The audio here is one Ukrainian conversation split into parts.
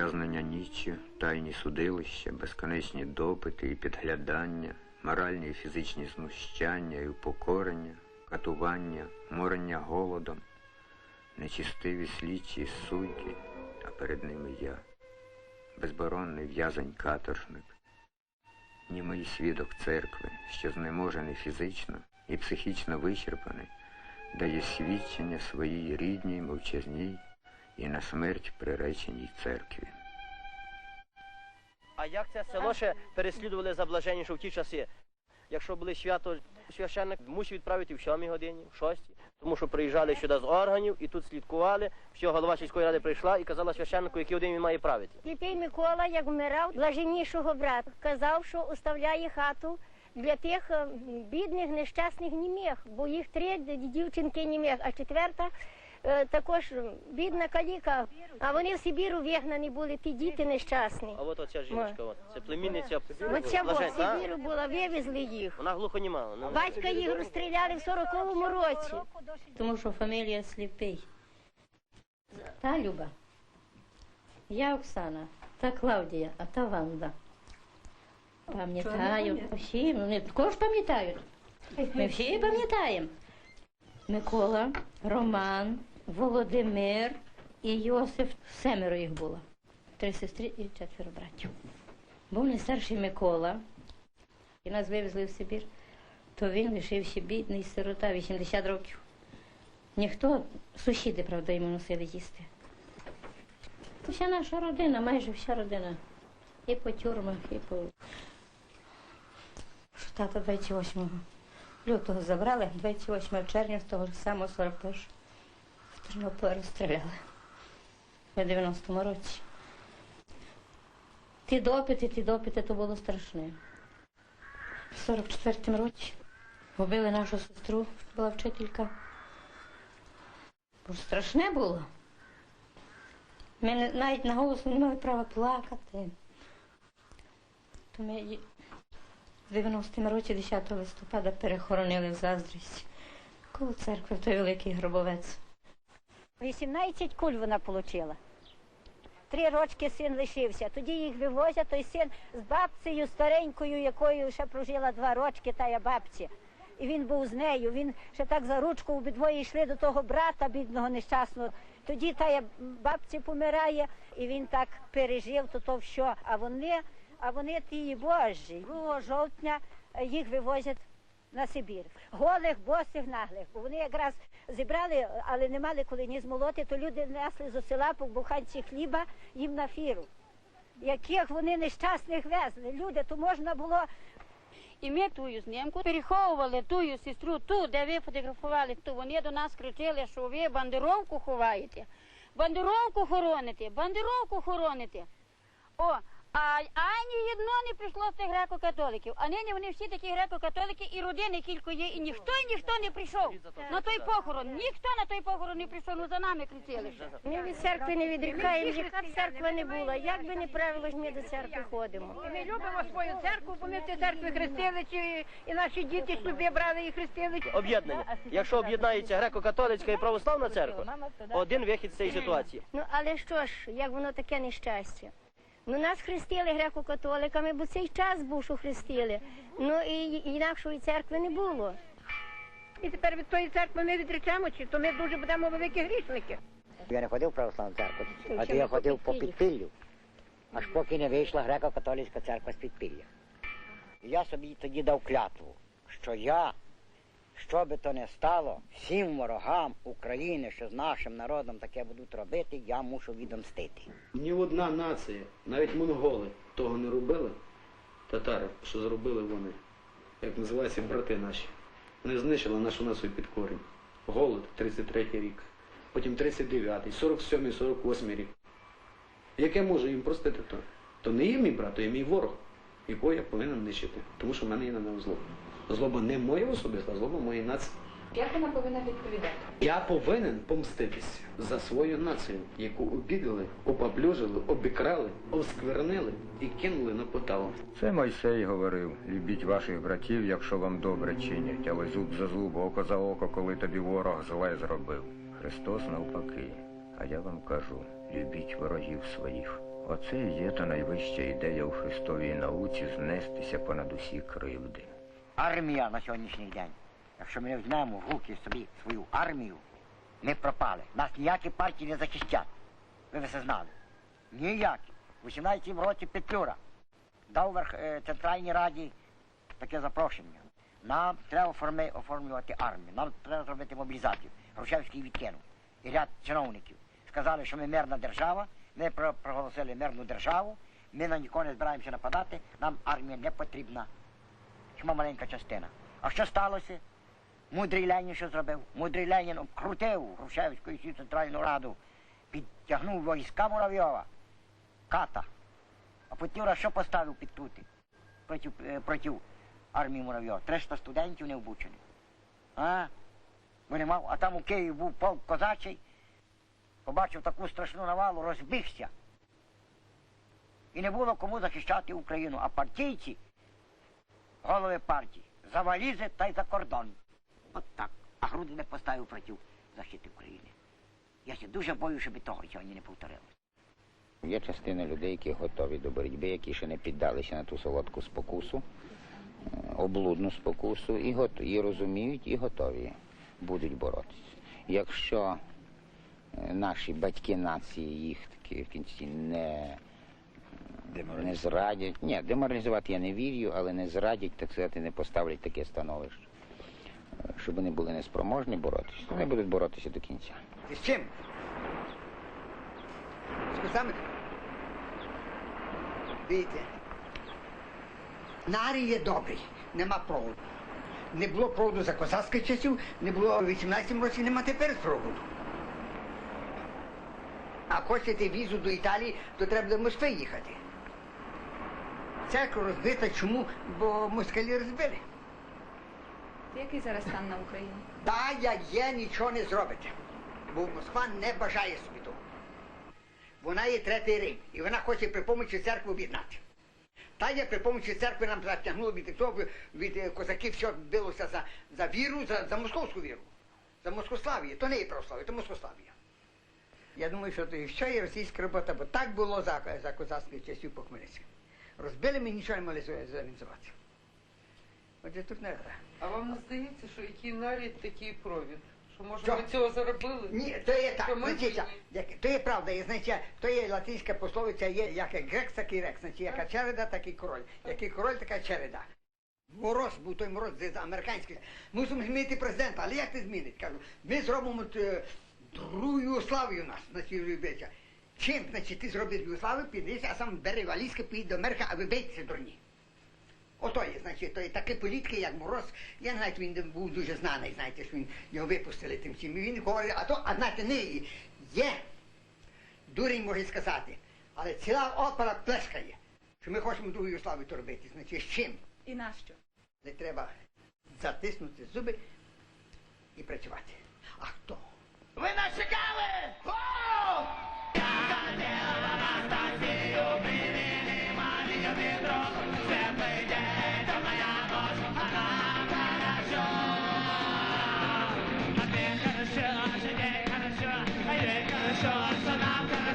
ув'язнення ніччю, тайні судилища, безконечні допити і підглядання, моральні і фізичні знущання і упокорення, катування, морення голодом, нечистиві слідчі й судді, а перед ними я, безборонний в'язень каторжник, німий свідок церкви, що знеможений фізично і психічно вичерпаний, дає свідчення своїй рідній мовчазній і на смерть приреченій церкві. А як це село ще переслідували за блаженніше в ті часи? Якщо були свято, священник мусив відправити в 7 годині, в 6, тому що приїжджали сюди з органів і тут слідкували. Все, голова сільської ради прийшла і казала священнику, який один він має правити. Сліпий Микола, як вмирав, блаженнішого брата, казав, що оставляє хату для тих бідних, нещасних німех, бо їх три дівчинки німех, а четверта також бідна каліка. А вони в Сибіру вигнані були, ті діти нещасні. А от оця жіночка, от, це племінниця Оця в а? Сибіру була, вивезли їх. Вона глухоніма. Ну, Батька їх розстріляли в 40-му році. тому що фамілія сліпий. Та Люба. Я Оксана, та Клавдія, а та Ванда. Пам'ятаю. Всі, ну, не також пам'ятають. Ми всі пам'ятаємо. Микола, Роман, Володимир і Йосиф. Семеро їх було. Три сестри і четверо братів. Був найстарший Микола, і нас вивезли в Сибір, то він лишився бідний сирота, 80 років. Ніхто, сусіди, правда, йому носили їсти. Вся наша родина, майже вся родина. І по тюрмах, і по. Що Тата 28 лютого забрали, 28 червня з того ж самого 41 в Тернополі розстріляли в 90-му році. Ті допити, ті допити, то було страшне. В 44-му році вбили нашу сестру, була вчителька. Бо страшне було. Ми навіть на голос не мали права плакати. То ми в 90-му році, 10 листопада, перехоронили в Заздрість. Коло церкви, той великий гробовець. 18 куль вона отримала. Три рочки син лишився. Тоді їх вивозять, той син з бабцею старенькою, якою ще прожила два рочки, та я бабці. І він був з нею. Він ще так за ручку обидвоє йшли до того брата бідного нещасного. Тоді та я бабці помирає, і він так пережив то, то все. А вони, а вони ті божі. 2 жовтня їх вивозять на Сибір. Голих, босих, наглих. Бо вони якраз зібрали, але не мали коли ні змолоти, то люди несли з села по буханці хліба їм на фіру. Яких вони нещасних везли. Люди, то можна було І ми тую знімку переховували тую сестру ту, де ви фотографували, то вони до нас кричали, що ви бандеровку ховаєте, бандеровку хороните, бандеровку хороните. О, а ані одно не прийшло з тих греко-католиків. А нині вони всі такі греко-католики і родини кілько є, і ніхто і ніхто не прийшов на той похорон. Ніхто на той похорон не прийшов, ну за нами кричали. ще. ми від церкви не відрікаємо, яка б церква не була. Як би не правило ж ми до церкви ходимо. Ми любимо свою церкву, бо ми в цій церкві хрестили, чи і наші діти шлюби брали і хрестили. об'єднання. Якщо об'єднається греко-католицька і православна церква, один вихід з цієї ситуації. Ну але що ж, як воно таке нещастя? Ну нас хрестили греко-католиками, бо цей час був, що хрестили. Ну і інакшої церкви не було. І тепер від тої церкви ми відречемося, то ми дуже будемо великі грішники. Я не ходив в православну церкву, а то я ходив по підпіллю, аж поки не вийшла греко-католицька церква з підпілля. І я собі тоді дав клятву, що я, що би то не стало, всім ворогам України, що з нашим народом таке будуть робити, я мушу відомстити. Ні одна нація, навіть монголи того не робили, татари, що зробили вони, як називаються брати наші. Вони знищили нашу націю під корінь. Голод 33-й рік, потім 39-й, 47-й, 48-й рік. Яке можу їм простити то? То не є мій брат, то є мій ворог, якого я повинен нищити, тому що в мене є на нього злоба. Злоба не моя особиста, а злоба моєї нації. Як вона повинна відповідати? Я повинен помститися за свою націю, яку обідали, опаплюжили, обікрали, осквернили і кинули на поталу. Це Мойсей говорив, любіть ваших братів, якщо вам добре чинять, але зуб за зуб, око за око, коли тобі ворог зле зробив. Христос навпаки. А я вам кажу, любіть ворогів своїх. Оце і є та найвища ідея у Христовій науці знестися понад усі кривди. Армія на сьогоднішній день. Якщо ми не візьмемо в руки собі свою армію, ми пропали. Нас ніякі партії не захищать. Ви все знали. Ніякі. У 18 році Петлюра дав верх, е, Центральній Раді таке запрошення. Нам треба оформи- оформлювати армію, нам треба зробити мобілізацію. Грушевський відкинув. І ряд чиновників. Сказали, що ми мирна держава, ми про- проголосили мирну державу, ми на нікого не збираємося нападати, нам армія не потрібна. Хіба маленька частина. А що сталося? Мудрий Ленін що зробив? Мудрий Ленін обкрутив Грушевську і Центральну Раду, підтягнув війська Муравйова, ката. А Петлюра що поставив під тути проти, е, проти армії Муравйова? 300 студентів не обучених. Вони мав, а там у Києві був полк козачий, побачив таку страшну навалу, розбігся. І не було кому захищати Україну, а партійці голови партії за валізи та й за кордон. От так. А груди не поставив проти захисту України. Я ще дуже боюсь, щоб і того сьогодні не повторилося. Є частина людей, які готові до боротьби, які ще не піддалися на ту солодку спокусу, е, облудну спокусу, і, гот- і розуміють, і готові будуть боротися. Якщо е, наші батьки нації їх таки в кінці не, не зрадять, ні, деморалізувати я не вірю, але не зрадять, так сказати, не поставлять таке становище, щоб вони були неспроможні боротися, вони будуть боротися до кінця. І з чим? З козами? Дивіться. Нарій є добрий, нема проводу. Не було проводу за козацьких часів, не було в 18 році, нема тепер проводу. А хочете візу до Італії, то треба до Москви їхати. Церква розбита, чому? Бо москалі розбили. Який зараз стан на Україні? Та як є, нічого не зробите. Бо Москва не бажає собі того. Вона є третій Рим, і вона хоче при помочі церкви об'єднати. Та є при помочі церкви нам затягнуло від того, від е, козаків, що билося за, за віру, за, за московську віру, за москослав'я. То не є православ'я, то москослав'я. Я думаю, що це ще є російська робота, бо так було за, за козацьких часів по Хмельницькому. Розбили ми нічого не могли зорганізувати. Отже, тут не треба. А вам не здається, що який нарід, такий провід? Що може Що? ви цього заробили? Ні, то є так, значить, як- то є правда, є, значить, то є латинська пословиця, є як грек, так і рекс, значить, яка череда, так і король. Який король, така череда. Мороз був той мороз з американський. Мусимо змінити президента, але як ти змінить? Кажу, ми зробимо е, другу Югославію нас на цій. Чим, значить, ти зробиш Югославію, підеш, а сам бери валізки, поїдь до Америки, а ви бейтеся дурні. Ото є, значить, то є такі політики, як Мороз. Я знаю, він був дуже знаний, знаєте, що він його випустили тим. І він говорить, а то, а знаєте, не є. Дурень може сказати. Але ціла опера плескає, що ми хочемо другу Югославію то робити. Значить, з чим? І нащо? Не треба затиснути зуби і працювати. А хто?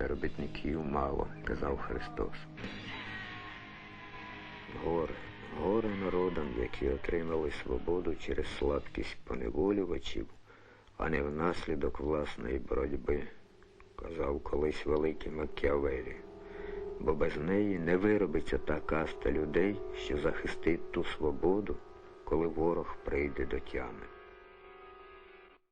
та робітників мало, казав Христос. Горе, горе народам, які отримали свободу через сладкість поневолювачів, а не внаслідок власної боротьби, казав колись великий Макіавелі. Бо без неї не виробиться та каста людей, що захистить ту свободу, коли ворог прийде до тями.